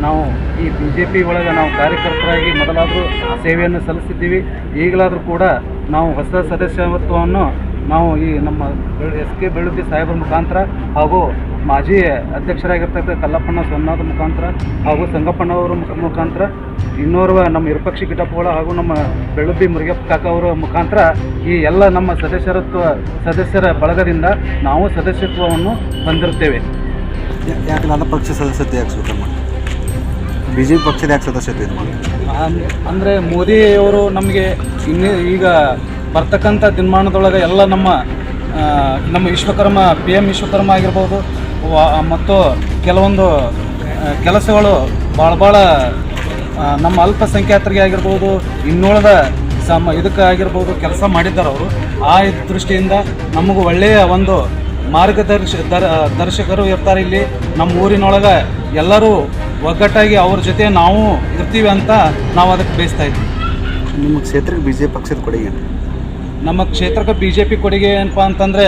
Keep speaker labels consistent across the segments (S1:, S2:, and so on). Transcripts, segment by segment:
S1: ನಾವು ಈ B J P ಒಳಗೆ ನಾವು ಕಾರ್ಯಕರ್ತರಾಗಿ ಮೊದಲಾದರೂ ಸೇವೆಯನ್ನು ಸಲ್ಲಿಸಿದ್ದೀವಿ. ಈಗಲಾದರೂ ಕೂಡ ನಾವು ಹೊಸ ಸದಸ್ಯತ್ವವನ್ನು ನಾವು ಈ ನಮ್ಮ ಎಸ್ ಕೆ ಬೆಳುದ್ದಿ ಸಾಹೇಬರ ಮುಖಾಂತರ ಹಾಗೂ ಮಾಜಿ ಅಧ್ಯಕ್ಷರಾಗಿರ್ತಕ್ಕಂಥ ಕಲ್ಲಪ್ಪಣ್ಣ ಸೊನ್ನಾದ ಮುಖಾಂತರ ಹಾಗೂ ಸಂಗಪ್ಪಣ್ಣವರ ಮುಖ ಮುಖಾಂತರ ಇನ್ನೋರ್ವ ನಮ್ಮ ಇರುಪಕ್ಷಿ ಗಿಡಪ್ಪಗಳ ಹಾಗೂ ನಮ್ಮ ಬೆಳ್ಳುಬ್ಬಿ ಮುರುಗಪ್ಪ ಕಾಕ ಅವರ ಮುಖಾಂತರ ಈ ಎಲ್ಲ ನಮ್ಮ ಸದಸ್ಯರತ್ವ ಸದಸ್ಯರ ಬಳಗದಿಂದ ನಾವು ಸದಸ್ಯತ್ವವನ್ನು ಹೊಂದಿರುತ್ತೇವೆ.
S2: ಯಾ- ಯಾಕೆ ನನ್ನ ಪಕ್ಷ ಸದಸ್ಯತೆ ಯಾಕೆ ಸ್ವೀಕಾರ ಮಾಡಿ ಬಿ ಜೆ ಪಿ ಪಕ್ಷದ ಯಾಕೆ ಸದಸ್ಯತೆ ಇದು ಮಾಡಿ
S1: ಅಂದರೆ ಮೋದಿಯವರು ನಮಗೆ ಇನ್ನೇ ಈಗ ಬರ್ತಕ್ಕಂಥ ದಿನಮಾನದೊಳಗೆ ಎಲ್ಲ ನಮ್ಮ ನಮ್ಮ ವಿಶ್ವಕರ್ಮ ಪಿ ಎಂ ವಿಶ್ವಕರ್ಮ ಆಗಿರ್ಬೋದು ಮತ್ತು ಕೆಲವೊಂದು ಕೆಲಸಗಳು ಭಾಳ ಭಾಳ ನಮ್ಮ ಅಲ್ಪಸಂಖ್ಯಾತರಿಗೆ ಆಗಿರ್ಬೋದು, ಇನ್ನುಳಿದ ಸಮ ಇದಕ್ಕೆ ಆಗಿರ್ಬೋದು ಕೆಲಸ ಮಾಡಿದ್ದಾರೆ ಅವರು. ಆ ದೃಷ್ಟಿಯಿಂದ ನಮಗೂ ಒಳ್ಳೆಯ ಒಂದು ಮಾರ್ಗದರ್ಶ ದರ್ ದರ್ಶಕರು ಇರ್ತಾರೆ ಇಲ್ಲಿ. ನಮ್ಮ ಊರಿನೊಳಗೆ ಎಲ್ಲರೂ ಒಗ್ಗಟ್ಟಾಗಿ ಅವ್ರ ಜೊತೆ ನಾವು ಇರ್ತೀವಿ ಅಂತ ನಾವು ಅದಕ್ಕೆ ಬೇಯಿಸ್ತಾ ಇದ್ವಿ
S2: ನಿಮ್ಮ ಕ್ಷೇತ್ರಕ್ಕೆ ಬಿ ಜೆ ಪಿ ಪಕ್ಷದ ಕೊಡುಗೆ
S1: ನಮ್ಮ ಕ್ಷೇತ್ರಕ್ಕೆ ಬಿ ಜೆ ಪಿ ಕೊಡುಗೆ ಏನಪ್ಪ ಅಂತಂದರೆ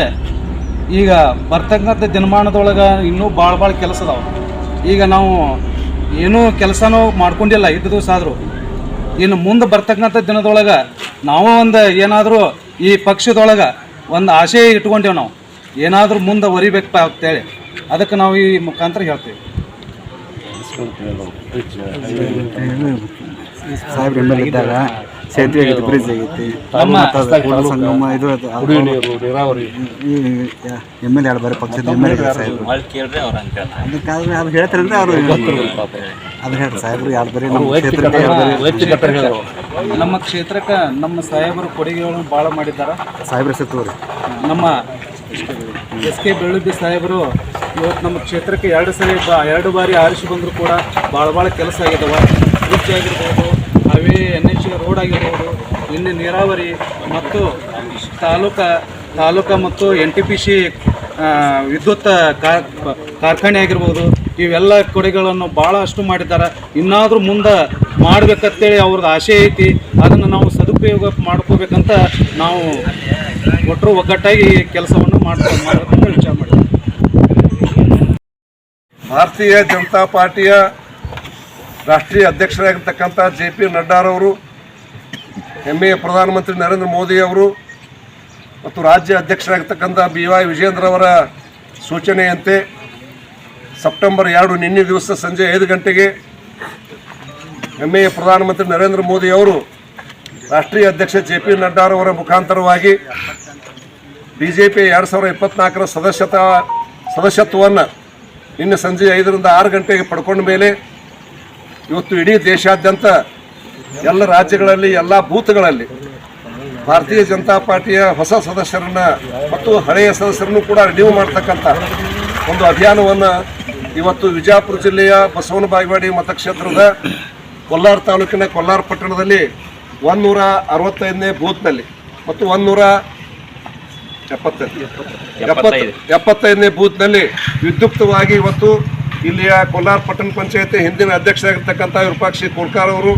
S1: ಈಗ ಬರ್ತಕ್ಕಂಥ ದಿನಮಾನದೊಳಗೆ ಇನ್ನೂ ಭಾಳ ಭಾಳ ಕೆಲಸ ಅದಾವೆ. ಈಗ ನಾವು ಏನೂ ಕೆಲಸನೂ ಮಾಡ್ಕೊಂಡಿಲ್ಲ ಇದ್ದ ದಿವಸ ಆದರೂ. ಇನ್ನು ಮುಂದೆ ಬರ್ತಕ್ಕಂಥ ದಿನದೊಳಗೆ ನಾವು ಒಂದು ಏನಾದರೂ ಈ ಪಕ್ಷದೊಳಗೆ ಒಂದು ಆಶೆ ಇಟ್ಕೊಂಡೇವೆ ನಾವು. ಏನಾದರೂ ಮುಂದೆ ಒರಿಬೇಕಪ್ಪ ಅಂತೇಳಿ. ಅದಕ್ಕೆ ನಾವು ಈ ಮುಖಾಂತರ ಹೇಳ್ತೀವಿ.
S2: ಸಾಹೇಬ್ರ ಇದ್ದಾಗ ಸೇತುವೆ ಆಗೈತಿ ಬ್ರಿಡ್ಜ್ ಸಂಗಮ ಇದು ಎಂ ಎಲ್ ಬಾರಿ ಪಕ್ಷದ ಎಂ ಎಲ್ ಸಾಹೇಬ್ರು? ಅದಕ್ಕಾದ್ರೆ ಅದು ಅವರು ಅದು ಹೇಳ್ರಿ ಸಾಹೇಬ್ರು ಯಾರು ಬಾರಿ ನಮ್ಮ ಕ್ಷೇತ್ರಕ್ಕೆ
S1: ನಮ್ಮ ಕ್ಷೇತ್ರಕ್ಕೆ ನಮ್ಮ ಸಾಹೇಬರು ಕೊಡುಗೆಗಳನ್ನು ಭಾಳ ಮಾಡಿದ್ದಾರೆ.
S2: ಸಾಹೇಬ್ರ ಹೆಸರು ತಗೋರಿ
S1: ನಮ್ಮ ಎಸ್ ಕೆ ಬೆಳ್ಳುಬ್ಬಿ ಸಾಹೇಬರು, ಇವತ್ತು ನಮ್ಮ ಕ್ಷೇತ್ರಕ್ಕೆ ಎರಡು ಸರಿ ಎರಡು ಬಾರಿ ಆರಿಸಿ ಬಂದರೂ ಕೂಡ ಭಾಳ ಭಾಳ ಕೆಲಸ ಆಗಿದ್ದಾವೆ ಬ್ರಿಡ್ಜ್ ಆಗಿರ್ಬೋದು ಹವೇ ಎನ್ ಎಚ್ ರೋಡ್ ಆಗಿರ್ಬೋದು, ಇನ್ನು ನೀರಾವರಿ ಮತ್ತು ತಾಲೂಕಾ ತಾಲೂಕಾ ಮತ್ತು ಎನ್ ಟಿ ಪಿ ಸಿ ವಿದ್ಯುತ್ ಕಾರ್ಖಾನೆ ಆಗಿರ್ಬೋದು, ಇವೆಲ್ಲ ಕೊಡುಗೆಗಳನ್ನು ಭಾಳಷ್ಟು ಮಾಡಿದ್ದಾರೆ. ಇನ್ನಾದರೂ ಮುಂದೆ ಮಾಡಬೇಕಂತೇಳಿ ಅವ್ರದ್ದು ಆಸೆ ಐತಿ. ಅದನ್ನು ನಾವು ಸದುಪಯೋಗ ಮಾಡ್ಕೋಬೇಕಂತ ನಾವು ಒಟ್ಟರು ಒಗ್ಗಟ್ಟಾಗಿ ಕೆಲಸವನ್ನು
S3: ಭಾರತೀಯ ಜನತಾ ಪಾರ್ಟಿಯ ರಾಷ್ಟ್ರೀಯ ಅಧ್ಯಕ್ಷರಾಗಿರ್ತಕ್ಕಂಥ ಜೆ ಪಿ ನಡ್ಡಾರವರು ಹೆಮ್ಮೆಯ ಪ್ರಧಾನಮಂತ್ರಿ ನರೇಂದ್ರ ಮೋದಿ ಅವರು ಮತ್ತು ರಾಜ್ಯ ಅಧ್ಯಕ್ಷರಾಗಿರ್ತಕ್ಕಂಥ ಬಿ ವೈ ವಿಜೇಂದ್ರ ಅವರ ಸೂಚನೆಯಂತೆ ಸೆಪ್ಟೆಂಬರ್ ಎರಡು ನಿನ್ನೆ ದಿವಸ ಸಂಜೆ ಐದು ಗಂಟೆಗೆ ಹೆಮ್ಮೆಯ ಪ್ರಧಾನಮಂತ್ರಿ ನರೇಂದ್ರ ಮೋದಿ ಅವರು ರಾಷ್ಟ್ರೀಯ ಅಧ್ಯಕ್ಷ ಜೆ ಪಿ ನಡ್ಡಾರವರ ಮುಖಾಂತರವಾಗಿ ಬಿ ಜೆ ಪಿ ಎರಡು ಸಾವಿರ ಇಪ್ಪತ್ನಾಲ್ಕರ ಸದಸ್ಯತ, ಸದಸ್ಯತ್ವವನ್ನು ನಿನ್ನೆ ಸಂಜೆ ಐದರಿಂದ ಆರು ಗಂಟೆಗೆ ಪಡ್ಕೊಂಡ ಮೇಲೆ ಇವತ್ತು ಇಡೀ ದೇಶಾದ್ಯಂತ ಎಲ್ಲ ರಾಜ್ಯಗಳಲ್ಲಿ, ಎಲ್ಲ ಬೂತ್ಗಳಲ್ಲಿ ಭಾರತೀಯ ಜನತಾ ಪಾರ್ಟಿಯ ಹೊಸ ಸದಸ್ಯರನ್ನ ಮತ್ತು ಹಳೆಯ ಸದಸ್ಯರನ್ನು ಕೂಡ ರಿನ್ಯೂ ಮಾಡ್ತಕ್ಕಂಥ ಒಂದು ಅಭಿಯಾನವನ್ನು ಇವತ್ತು ವಿಜಯಪುರ ಜಿಲ್ಲೆಯ ಬಸವನ ಬಾಗೇವಾಡಿ ಮತಕ್ಷೇತ್ರದ ಕೊಲ್ಲಾರ ತಾಲೂಕಿನ ಕೊಲ್ಲಾರ ಪಟ್ಟಣದಲ್ಲಿ ಒಂದೂರ ಅರವತ್ತೈದನೇ ಬೂತ್ನಲ್ಲಿ ಮತ್ತು ಒಂದೂರ ಎಪ್ಪತ್ತೈದು. ಎಪ್ಪತ್ತು ಎಪ್ಪತ್ತೈದನೇ ಬೂತ್ನಲ್ಲಿ ವಿದ್ಯುಕ್ತವಾಗಿ ಇವತ್ತು ಇಲ್ಲಿಯ ಕೋಲಾರ ಪಟ್ಟಣ ಪಂಚಾಯತಿ ಹಿಂದಿನ ಅಧ್ಯಕ್ಷರಾಗಿರ್ತಕ್ಕಂಥ ವಿರೂಪಾಕ್ಷಿ ಕೋಡ್ಕಾರ್ ಅವರು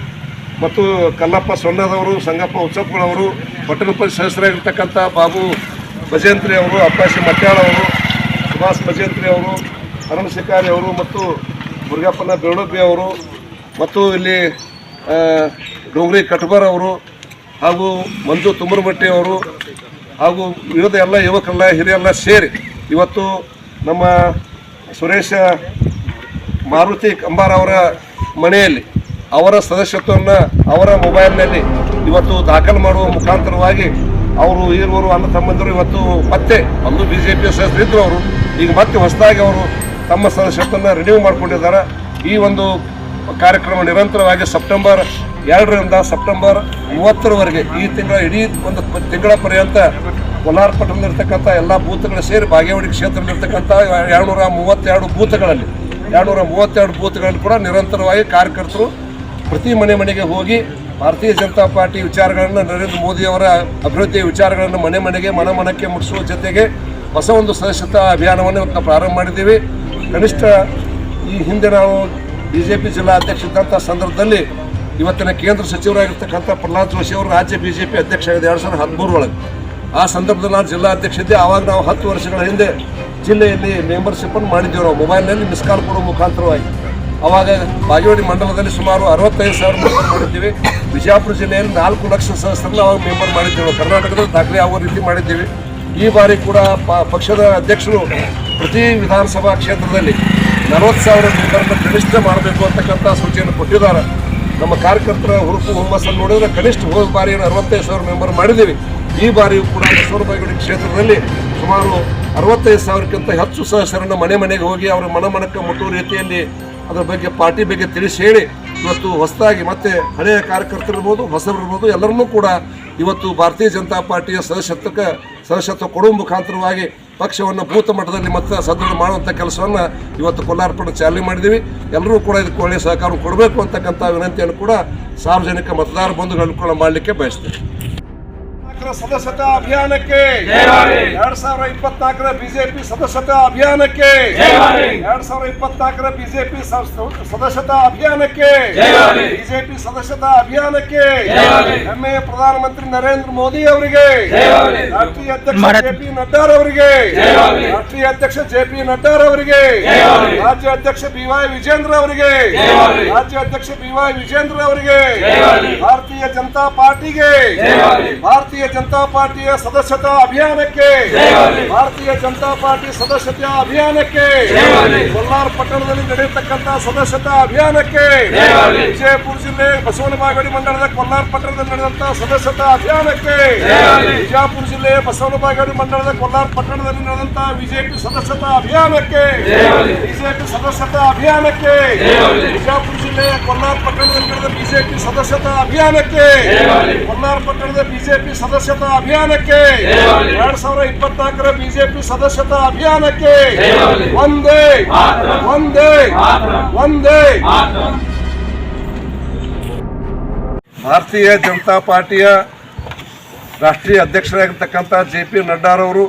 S3: ಮತ್ತು ಕಲ್ಲಪ್ಪ ಸೊನ್ನದವರು ಸಂಗಪ್ಪ ಉತ್ಸವಗಳವರು ಪಟ್ಟಣ ಪಂಚಾಯತ್ ಸದಸ್ಯರಾಗಿರ್ತಕ್ಕಂಥ ಬಾಬು ಭಜೇಂದ್ರಿ ಅವರು ಅಪ್ಪಾಸಿ ಮಟ್ಯಾಳ ಅವರು ಸುಭಾಷ್ ಭಜೇಂದ್ರಿ ಅವರು ಅರುಣ್ ಶಿಕಾರಿ ಅವರು ಮತ್ತು ಮುರುಗಪ್ಪನ ಬೆರಡಬ್ಬಿ ಅವರು ಮತ್ತು ಇಲ್ಲಿ ಡೋಂಗ್ರಿ ಕಟ್ಬರ್ ಅವರು ಹಾಗೂ ಮಂಜು ತುಮರಮಟ್ಟಿ ಅವರು ಹಾಗೂ ವಿವಿಧ ಎಲ್ಲ ಯುವಕರೆಲ್ಲ, ಹಿರಿಯರೆಲ್ಲ ಸೇರಿ ಇವತ್ತು ನಮ್ಮ ಸುರೇಶ ಮಾರುತಿ ಕಂಬಾರ್ ಅವರ ಮನೆಯಲ್ಲಿ ಅವರ ಸದಸ್ಯತ್ವವನ್ನು ಅವರ ಮೊಬೈಲ್ನಲ್ಲಿ ಇವತ್ತು ದಾಖಲು ಮಾಡುವ ಮುಖಾಂತರವಾಗಿ ಅವರು ಇರುವರು ಅನ್ನ ತಮ್ಮಂದರು ಇವತ್ತು ಮತ್ತೆ ಒಂದು ಬಿ ಜೆ ಪಿ ಸದಸ್ಯರಿದ್ದರು ಅವರು. ಈಗ ಮತ್ತೆ ಹೊಸದಾಗಿ ಅವರು ತಮ್ಮ ಸದಸ್ಯತ್ವವನ್ನು ರಿನ್ಯೂ ಮಾಡಿಕೊಂಡಿದ್ದಾರೆ. ಈ ಒಂದು ಕಾರ್ಯಕ್ರಮ ನಿರಂತರವಾಗಿ ಸೆಪ್ಟೆಂಬರ್ ಎರಡರಿಂದ ಸೆಪ್ಟೆಂಬರ್ ಮೂವತ್ತರವರೆಗೆ ಈ ತಿಂಗಳ ಇಡೀ ಒಂದು ತಿಂಗಳ ಪರ್ಯಂತ ಕೋಲಾರ ಪಟ್ಟಣದಲ್ಲಿರ್ತಕ್ಕಂಥ ಎಲ್ಲ ಬೂತ್ಗಳು ಸೇರಿ ಬಾಗೇವಾಡಿ ಕ್ಷೇತ್ರದಲ್ಲಿರ್ತಕ್ಕಂಥ ಎರಡುನೂರ ಮೂವತ್ತೆರಡು ಬೂತ್ಗಳಲ್ಲಿ, ಎರಡುನೂರ ಮೂವತ್ತೆರಡು ಬೂತ್ಗಳಲ್ಲಿ ಕೂಡ ನಿರಂತರವಾಗಿ ಕಾರ್ಯಕರ್ತರು ಪ್ರತಿ ಮನೆ ಮನೆಗೆ ಹೋಗಿ ಭಾರತೀಯ ಜನತಾ ಪಾರ್ಟಿ ವಿಚಾರಗಳನ್ನು ನರೇಂದ್ರ ಮೋದಿಯವರ ಅಭಿವೃದ್ಧಿಯ ವಿಚಾರಗಳನ್ನು ಮನೆ ಮನೆಗೆ, ಮನ ಮನಕ್ಕೆ ಮುಟ್ಟಿಸುವ ಜೊತೆಗೆ ಹೊಸ ಒಂದು ಸದಸ್ಯತಾ ಅಭಿಯಾನವನ್ನು ಇವತ್ತು ಪ್ರಾರಂಭ ಮಾಡಿದ್ದೀವಿ. ಕನಿಷ್ಠ ಈ ಹಿಂದೆ ನಾವು ಬಿ ಜೆ ಪಿ ಜಿಲ್ಲಾ ಅಧ್ಯಕ್ಷ ಇದ್ದಂಥ ಸಂದರ್ಭದಲ್ಲಿ ಇವತ್ತಿನ ಕೇಂದ್ರ ಸಚಿವರಾಗಿರ್ತಕ್ಕಂಥ ಪ್ರಹ್ಲಾದ್ ಜೋಶಿ ಅವರು ರಾಜ್ಯ ಬಿ ಜೆ ಪಿ ಅಧ್ಯಕ್ಷ ಆಗಿದೆ ಎರಡು ಸಾವಿರದ ಹದಿಮೂರೊಳಗೆ ಆ ಸಂದರ್ಭದಲ್ಲಿ ನಾನು ಜಿಲ್ಲಾ ಅಧ್ಯಕ್ಷ ಇದ್ದೆ. ಆವಾಗ ನಾವು ಹತ್ತು ವರ್ಷಗಳ ಹಿಂದೆ ಜಿಲ್ಲೆಯಲ್ಲಿ ಮೆಂಬರ್ಶಿಪ್ಪನ್ನು ಮಾಡಿದ್ದೇವೆ. ನಾವು ಮೊಬೈಲ್ನಲ್ಲಿ ಮಿಸ್ ಕಾಲ್ ಕೊಡೋ ಮುಖಾಂತರವಾಗಿ. ಆವಾಗ ಬಾಗೇವಾಡಿ ಮಂಡಲದಲ್ಲಿ ಸುಮಾರು ಅರವತ್ತೈದು ಸಾವಿರ ಮೆಂಬರ್ ಮಾಡಿದ್ದೀವಿ. ಬಿಜಾಪುರ ಜಿಲ್ಲೆಯಲ್ಲಿ ನಾಲ್ಕು ಲಕ್ಷ ಸದಸ್ಯರನ್ನ ಅವಾಗ ಮೆಂಬರ್ ಮಾಡಿದ್ದೇವೆ. ಕರ್ನಾಟಕದಲ್ಲಿ ದಾಖಲೆ ಆಗುವ ರೀತಿ ಮಾಡಿದ್ದೀವಿ. ಈ ಬಾರಿ ಕೂಡ ಪಕ್ಷದ ಅಧ್ಯಕ್ಷರು ಪ್ರತಿ ವಿಧಾನಸಭಾ ಕ್ಷೇತ್ರದಲ್ಲಿ ನಲವತ್ತು ಸಾವಿರ ಮೆಂಬರ್ನ ಕನಿಷ್ಠ ಮಾಡಬೇಕು ಅಂತಕ್ಕಂಥ ಸೂಚನೆ ಕೊಟ್ಟಿದ್ದಾರೆ. ನಮ್ಮ ಕಾರ್ಯಕರ್ತರ ಹುರುಪು ಹುಮ್ಮಸ್ಸನ್ನು ನೋಡಿದ್ರೆ ಕನಿಷ್ಠ ಹೋದ ಬಾರಿ ಅರವತ್ತೈದು ಸಾವಿರ ಮೆಂಬರ್ ಮಾಡಿದ್ದೀವಿ. ಈ ಬಾರಿಯೂ ಕೂಡ ಬಸವನಬಾಗೇವಾಡಿ ಕ್ಷೇತ್ರದಲ್ಲಿ ಸುಮಾರು ಅರವತ್ತೈದು ಸಾವಿರಕ್ಕಿಂತ ಹೆಚ್ಚು ಸದಸ್ಯರನ್ನು ಮನೆ ಮನೆಗೆ ಹೋಗಿ ಅವರ ಮನಮನಕ್ಕೆ ಮುಟ್ಟುವ ರೀತಿಯಲ್ಲಿ ಅದರ ಬಗ್ಗೆ ಪಾರ್ಟಿ ಬಗ್ಗೆ ತಿಳಿಸಿ ಹೇಳಿ. ಇವತ್ತು ಹೊಸದಾಗಿ ಮತ್ತೆ ಹಳೆಯ ಕಾರ್ಯಕರ್ತರಿರ್ಬೋದು ಹೊಸಬರಿರ್ಬೋದು ಎಲ್ಲರನ್ನೂ ಕೂಡ ಇವತ್ತು ಭಾರತೀಯ ಜನತಾ ಪಾರ್ಟಿಯ ಸದಸ್ಯತ್ವಕ್ಕೆ, ಸದಸ್ಯತ್ವ ಕೊಡುವ ಮುಖಾಂತರವಾಗಿ ಪಕ್ಷವನ್ನು ಭೂತ ಮಟ್ಟದಲ್ಲಿ ಮತ್ತೆ ಸದೃಢ ಮಾಡುವಂಥ ಕೆಲಸವನ್ನು ಇವತ್ತು ಕೊಲ್ಲಾರ್ಪಣ ಚಾಲನೆ ಮಾಡಿದ್ದೀವಿ. ಎಲ್ಲರೂ ಕೂಡ ಇದಕ್ಕೆ ಒಳ್ಳೆಯ ಸಹಕಾರ ಕೊಡಬೇಕು ಅಂತಕ್ಕಂಥ ವಿನಂತಿಯನ್ನು ಕೂಡ ಸಾರ್ವಜನಿಕ ಮತದಾರ ಬಂಧುಗಳು ಕೂಡ ಮಾಡಲಿಕ್ಕೆ ಬಯಸ್ತೇವೆ. ಸದಸ್ಯತಾ ಅಭಿಯಾನಕ್ಕೆ ಎರಡ್ ಸಾವಿರ ಇಪ್ಪತ್ನಾಲ್ಕರ ಬಿಜೆಪಿ ಸದಸ್ಯತಾ ಅಭಿಯಾನಕ್ಕೆ ಎರಡ್ ಸಾವಿರ ಇಪ್ಪತ್ನಾಲ್ಕರ ಬಿಜೆಪಿ ಸದಸ್ಯತಾ ಅಭಿಯಾನಕ್ಕೆ ಬಿಜೆಪಿ ಸದಸ್ಯತಾ ಅಭಿಯಾನಕ್ಕೆ ಹೆಮ್ಮೆಯ ಪ್ರಧಾನಮಂತ್ರಿ ನರೇಂದ್ರ ಮೋದಿ ಅವರಿಗೆ ರಾಷ್ಟ್ರೀಯ ಅಧ್ಯಕ್ಷ ಜೆ ಪಿ ನಡ್ಡಾರ್ ಅವರಿಗೆ ರಾಷ್ಟ್ರೀಯ ಅಧ್ಯಕ್ಷ ಜೆ ಪಿ ನಡ್ಡಾರ್ ಅವರಿಗೆ ರಾಜ್ಯ ಅಧ್ಯಕ್ಷ ಬಿ ವೈ ವಿಜೇಂದ್ರ ಅವರಿಗೆ ರಾಜ್ಯ ಅಧ್ಯಕ್ಷ ಬಿ ವೈ ವಿಜೇಂದ್ರ ಅವರಿಗೆ ಭಾರತೀಯ ಜನತಾ ಪಾರ್ಟಿಗೆ ಭಾರತೀಯ ಜನತಾ ಪಾರ್ಟಿಯ ಸದಸ್ಯತಾ ಅಭಿಯಾನಕ್ಕೆ ಭಾರತೀಯ ಜನತಾ ಪಾರ್ಟಿ ಸದಸ್ಯತಾ ಅಭಿಯಾನಕ್ಕೆ ಕೊಲ್ಲಾರ ಪಟ್ಟಣದಲ್ಲಿ ನಡೆಯತಕ್ಕಂತಹ ಸದಸ್ಯತಾ ಅಭಿಯಾನಕ್ಕೆ ವಿಜಯಪುರ ಜಿಲ್ಲೆ ಬಸವನ ಬಾಗಡಿ ಮಂಡಲದ ಕೊಲ್ಲಾರ ಪಟ್ಟಣದಲ್ಲಿ ನಡೆದಂತಹ ಸದಸ್ಯತಾ ಅಭಿಯಾನಕ್ಕೆ ಬಿಜಾಪುರ ಜಿಲ್ಲೆ ಬಸವನ ಬಾಗಡಿ ಮಂಡಲದ ಕೊಲ್ಲಾರ ಪಟ್ಟಣದಲ್ಲಿ ನಡೆದಂತಹ ಬಿಜೆಪಿ ಸದಸ್ಯತಾ ಅಭಿಯಾನಕ್ಕೆ ಬಿಜೆಪಿ ಸದಸ್ಯತಾ ಅಭಿಯಾನಕ್ಕೆ ವಿಜಯಪುರ ಜಿಲ್ಲೆ ಕೊಲ್ಲಾರ ಪಟ್ಟಣದಲ್ಲಿ ನಡೆದ ಬಿಜೆಪಿ ಸದಸ್ಯತಾ ಅಭಿಯಾನಕ್ಕೆ ಕೊಲ್ಲಾರ ಪಟ್ಟಣದ ಬಿಜೆಪಿ ಸದಸ್ಯತಾ ಅಭಿಯಾನಕ್ಕೆ ಎರಡ್ ಸಾವಿರ ಇಪ್ಪತ್ನಾಲ್ಕರ ಬಿಜೆಪಿ ಸದಸ್ಯತಾ ಅಭಿಯಾನಕ್ಕೆ ಒಂದೇ ಒಂದೇ ಒಂದೇ. ಭಾರತೀಯ ಜನತಾ ಪಾರ್ಟಿಯ ರಾಷ್ಟ್ರೀಯ ಅಧ್ಯಕ್ಷರಾಗಿರ್ತಕ್ಕಂಥ ಜೆ ಪಿ ನಡ್ಡಾರವರು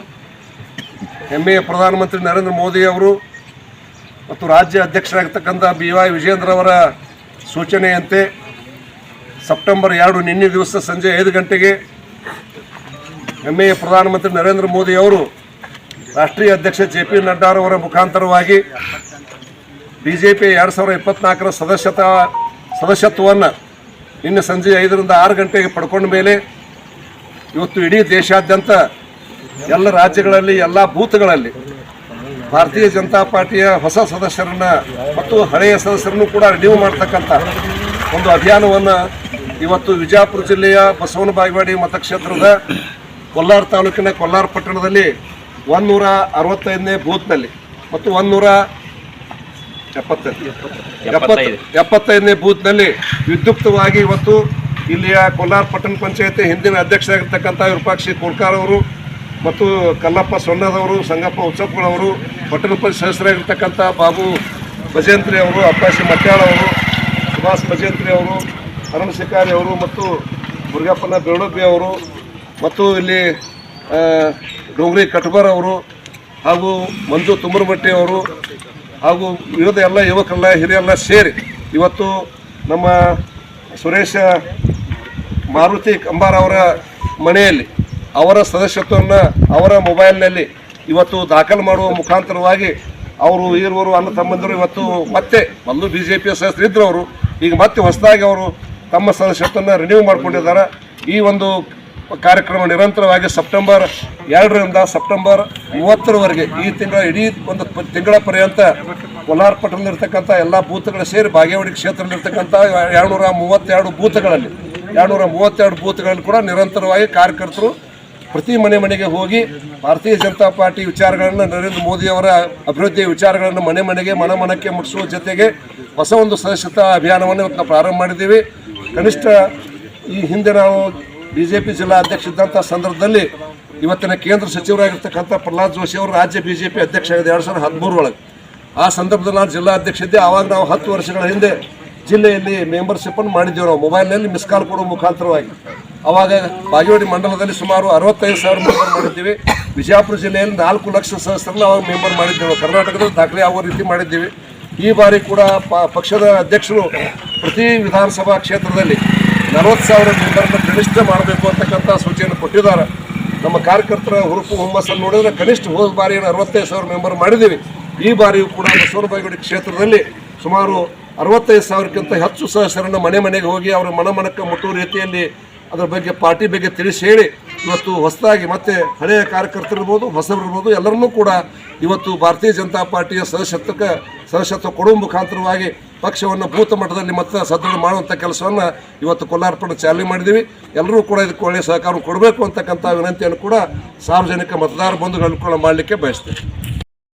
S3: ಹೆಮ್ಮೆಯ ಪ್ರಧಾನಮಂತ್ರಿ ನರೇಂದ್ರ ಮೋದಿ ಅವರು ಮತ್ತು ರಾಜ್ಯ ಅಧ್ಯಕ್ಷರಾಗಿರ್ತಕ್ಕಂಥ ಬಿ ವೈ ವಿಜೇಂದ್ರ ಅವರ ಸೂಚನೆಯಂತೆ ಸೆಪ್ಟೆಂಬರ್ ಎರಡು ನಿನ್ನೆ ದಿವಸ ಸಂಜೆ ಐದು ಗಂಟೆಗೆ ಹೆಮ್ಮೆಯ ಪ್ರಧಾನಮಂತ್ರಿ ನರೇಂದ್ರ ಮೋದಿ ಅವರು ರಾಷ್ಟ್ರೀಯ ಅಧ್ಯಕ್ಷ ಜೆ ಪಿ ನಡ್ಡಾರವರ ಮುಖಾಂತರವಾಗಿ ಬಿ ಜೆ ಪಿ ಎರಡು ಸಾವಿರದ ಇಪ್ಪತ್ನಾಲ್ಕರ ಸದಸ್ಯತಾ, ಸದಸ್ಯತ್ವವನ್ನು ನಿನ್ನೆ ಸಂಜೆ ಐದರಿಂದ ಆರು ಗಂಟೆಗೆ ಪಡ್ಕೊಂಡ ಮೇಲೆ ಇವತ್ತು ಇಡೀ ದೇಶಾದ್ಯಂತ ಎಲ್ಲ ರಾಜ್ಯಗಳಲ್ಲಿ, ಎಲ್ಲ ಬೂತ್ಗಳಲ್ಲಿ ಭಾರತೀಯ ಜನತಾ ಪಾರ್ಟಿಯ ಹೊಸ ಸದಸ್ಯರನ್ನು ಮತ್ತು ಹಳೆಯ ಸದಸ್ಯರನ್ನು ಕೂಡ ರಿನ್ಯೂ ಮಾಡ್ತಕ್ಕಂಥ ಒಂದು ಅಭಿಯಾನವನ್ನು ಇವತ್ತು ವಿಜಾಪುರ ಜಿಲ್ಲೆಯ ಬಸವನ ಬಾಗಿವಾಡಿ ಮತಕ್ಷೇತ್ರದ ಕೊಲ್ಲಾರ ತಾಲೂಕಿನ ಕೊಲ್ಲಾರ ಪಟ್ಟಣದಲ್ಲಿ ಒಂದೂರ ಅರವತ್ತೈದನೇ ಬೂತ್ನಲ್ಲಿ ಮತ್ತು ಒಂದೂರ ಎಪ್ಪತ್ತೈದು. ಎಪ್ಪತ್ತು, ಎಪ್ಪತ್ತೈದನೇ ಬೂತ್ನಲ್ಲಿ ವಿದ್ಯುಕ್ತವಾಗಿ ಇವತ್ತು ಇಲ್ಲಿಯ ಕೊಲ್ಲಾರ ಪಟ್ಟಣ ಪಂಚಾಯತಿ ಹಿಂದಿನ ಅಧ್ಯಕ್ಷರಾಗಿರ್ತಕ್ಕಂಥ ವಿರೂಪಾಕ್ಷಿ ಕೋಲ್ಕಾರ್ ಅವರು ಮತ್ತು ಕಲ್ಲಪ್ಪ ಸೊನ್ನದವರು ಸಂಗಪ್ಪ ಉತ್ಸವಗಳವರು ಪಟ್ಟಣ ಪರಿಷತ್ ಸದಸ್ಯರಾಗಿರ್ತಕ್ಕಂಥ ಬಾಬು ಭಜಂತ್ರಿ ಅವರು ಅಪ್ಪಾಸಿ ಮಟ್ಯಾಳ ಅವರು, ಸುಭಾಷ್ ಭಜಂತ್ರಿ ಅವರು ಅರುಣ್ ಶಿಕಾರಿ ಅವರು ಮತ್ತು ಮುರುಗಪ್ಪನ ಬೆಳ್ಳೊಬ್ಬಿ ಅವರು ಮತ್ತು ಇಲ್ಲಿ ಡೋಂಗ್ರಿ ಕಟ್ಬರ್ ಅವರು ಹಾಗೂ ಮಂಜು ತುಮ್ಮರಮಟ್ಟಿ ಅವರು ಹಾಗೂ ವಿವಿಧ ಎಲ್ಲ ಯುವಕರೆಲ್ಲ ಹಿರಿಯರೆಲ್ಲ ಸೇರಿ ಇವತ್ತು ನಮ್ಮ ಸುರೇಶ ಮಾರುತಿ ಕಂಬಾರ ಅವರ ಮನೆಯಲ್ಲಿ ಅವರ ಸದಸ್ಯತ್ವವನ್ನು ಅವರ ಮೊಬೈಲ್ನಲ್ಲಿ ಇವತ್ತು ದಾಖಲು ಮಾಡುವ ಮುಖಾಂತರವಾಗಿ ಅವರು ಈರುವರು ಅನ್ನ ತಮ್ಮಂದರು ಇವತ್ತು ಮತ್ತೆ ಮೊದಲು ಬಿ ಜೆ ಪಿಯ ಸದಸ್ಯರಿದ್ದರು ಅವರು. ಈಗ ಮತ್ತೆ ಹೊಸದಾಗಿ ಅವರು ತಮ್ಮ ಸದಸ್ಯತ್ವವನ್ನು ರಿನ್ಯೂ ಮಾಡಿಕೊಂಡಿದ್ದಾರೆ. ಈ ಒಂದು ಕಾರ್ಯಕ್ರಮ ನಿರಂತರವಾಗಿ ಸೆಪ್ಟೆಂಬರ್ ಎರಡರಿಂದ ಸೆಪ್ಟೆಂಬರ್ ಮೂವತ್ತರವರೆಗೆ ಈ ತಿಂಗಳ ಇಡೀ ಒಂದು ತಿಂಗಳ ಪರ್ಯಂತ ಕೋಲಾರ ಪಟ್ಟಣದಲ್ಲಿರ್ತಕ್ಕಂಥ ಎಲ್ಲ ಬೂತ್ಗಳು ಸೇರಿ ಬಾಗೇವಾಡಿ ಕ್ಷೇತ್ರದಲ್ಲಿರ್ತಕ್ಕಂಥ ಎರಡುನೂರ ಮೂವತ್ತೆರಡು ಬೂತ್ಗಳಲ್ಲಿ, ಎರಡುನೂರ ಮೂವತ್ತೆರಡು ಬೂತ್ಗಳಲ್ಲಿ ಕೂಡ ನಿರಂತರವಾಗಿ ಕಾರ್ಯಕರ್ತರು ಪ್ರತಿ ಮನೆ ಮನೆಗೆ ಹೋಗಿ ಭಾರತೀಯ ಜನತಾ ಪಾರ್ಟಿ ವಿಚಾರಗಳನ್ನು ನರೇಂದ್ರ ಮೋದಿ ಅವರ ಅಭಿವೃದ್ಧಿಯ ವಿಚಾರಗಳನ್ನು ಮನೆ ಮನೆಗೆ, ಮನ ಮನಕ್ಕೆ ಮುಟ್ಟಿಸುವ ಜೊತೆಗೆ ಹೊಸ ಒಂದು ಸದಸ್ಯತಾ ಅಭಿಯಾನವನ್ನು ನಾವು ಪ್ರಾರಂಭ ಮಾಡಿದ್ದೀವಿ. ಕನಿಷ್ಠ ಈ ಹಿಂದೆ ನಾವು ಬಿ ಜೆ ಪಿ ಜಿಲ್ಲಾ ಅಧ್ಯಕ್ಷ ಇದ್ದಂಥ ಸಂದರ್ಭದಲ್ಲಿ ಇವತ್ತಿನ ಕೇಂದ್ರ ಸಚಿವರಾಗಿರ್ತಕ್ಕಂಥ ಪ್ರಹ್ಲಾದ್ ಜೋಶಿ ಅವರು ರಾಜ್ಯ ಬಿ ಜೆ ಪಿ ಅಧ್ಯಕ್ಷ ಆಗಿದೆ ಎರಡು ಸಾವಿರದ ಹದಿಮೂರು ಒಳಗೆ. ಆ ಸಂದರ್ಭದಲ್ಲಿ ನಾನು ಜಿಲ್ಲಾ ಅಧ್ಯಕ್ಷ ಇದ್ದೆ. ಆವಾಗ ನಾವು ಹತ್ತು ವರ್ಷಗಳ ಹಿಂದೆ ಜಿಲ್ಲೆಯಲ್ಲಿ ಮೆಂಬರ್ಶಿಪ್ಪನ್ನು ಮಾಡಿದ್ದೇವೆ. ನಾವು ಮೊಬೈಲ್ನಲ್ಲಿ ಮಿಸ್ ಕಾಲ್ ಕೊಡುವ ಮುಖಾಂತರವಾಗಿ. ಆವಾಗ ಬಾಗೇವಾಡಿ ಮಂಡಲದಲ್ಲಿ ಸುಮಾರು ಅರವತ್ತೈದು ಸಾವಿರ ಮೆಂಬರ್ ಮಾಡಿದ್ದೀವಿ. ವಿಜಯಪುರ ಜಿಲ್ಲೆಯಲ್ಲಿ ನಾಲ್ಕು ಲಕ್ಷ ಸದಸ್ಯರನ್ನ ಅವಾಗ ಮೆಂಬರ್ ಮಾಡಿದ್ದೇವೆ. ಕರ್ನಾಟಕದಲ್ಲಿ ದಾಖಲೆ ಆಗೋ ರೀತಿ ಮಾಡಿದ್ದೀವಿ. ಈ ಬಾರಿ ಕೂಡ ಪಕ್ಷದ ಅಧ್ಯಕ್ಷರು ಪ್ರತಿ ವಿಧಾನಸಭಾ ಕ್ಷೇತ್ರದಲ್ಲಿ ನಲವತ್ತು ಸಾವಿರ ಮೆಂಬರ್ನ ಕನಿಷ್ಠ ಮಾಡಬೇಕು ಅಂತಕ್ಕಂಥ ಸೂಚನೆ ಕೊಟ್ಟಿದ್ದಾರೆ. ನಮ್ಮ ಕಾರ್ಯಕರ್ತರ ಹುರುಪು ಹುಮ್ಮಸ್ಸನ್ನು ನೋಡಿದ್ರೆ ಕನಿಷ್ಠ ಹೋದ ಬಾರಿ ಅರವತ್ತೈದು ಸಾವಿರ ಮೆಂಬರ್ ಮಾಡಿದ್ದೀವಿ. ಈ ಬಾರಿಯೂ ಕೂಡ ಬಸವನಬಾಯಿಗುಡಿ ಕ್ಷೇತ್ರದಲ್ಲಿ ಸುಮಾರು ಅರವತ್ತೈದು ಸಾವಿರಕ್ಕಿಂತ ಹೆಚ್ಚು ಸದಸ್ಯರನ್ನು ಮನೆ ಮನೆಗೆ ಹೋಗಿ ಅವರ ಮನ ಮನಕ್ಕೆ ಮುಟ್ಟುವ ರೀತಿಯಲ್ಲಿ ಅದರ ಬಗ್ಗೆ ಪಾರ್ಟಿ ಬಗ್ಗೆ ತಿಳಿಸಿ ಹೇಳಿ ಇವತ್ತು ಹೊಸದಾಗಿ ಮತ್ತೆ ಹಳೆಯ ಕಾರ್ಯಕರ್ತರಿರ್ಬೋದು ಹೊಸಬರಿರ್ಬೋದು ಎಲ್ಲರನ್ನೂ ಕೂಡ ಇವತ್ತು ಭಾರತೀಯ ಜನತಾ ಪಾರ್ಟಿಯ ಸದಸ್ಯತ್ವಕ್ಕೆ ಸದಸ್ಯತ್ವ ಕೊಡುವ ಮುಖಾಂತರವಾಗಿ ಪಕ್ಷವನ್ನು ಭೂತ ಮಟ್ಟದಲ್ಲಿ ಮತ್ತೆ ಸದೃಢ ಮಾಡುವಂಥ ಕೆಲಸವನ್ನು ಇವತ್ತು ಕೊಲ್ಲಾರ್ಪಣೆ ಚಾಲನೆ ಮಾಡಿದ್ದೀವಿ. ಎಲ್ಲರೂ ಕೂಡ ಇದಕ್ಕೆ ಒಳ್ಳೆಯ ಸಹಕಾರ ಕೊಡಬೇಕು ಅಂತಕ್ಕಂಥ ವಿನಂತಿಯನ್ನು ಕೂಡ ಸಾರ್ವಜನಿಕ ಮತದಾರ ಬಂಧುಗಳು ಕೂಡ ಮಾಡಲಿಕ್ಕೆ ಬಯಸ್ತೇವೆ.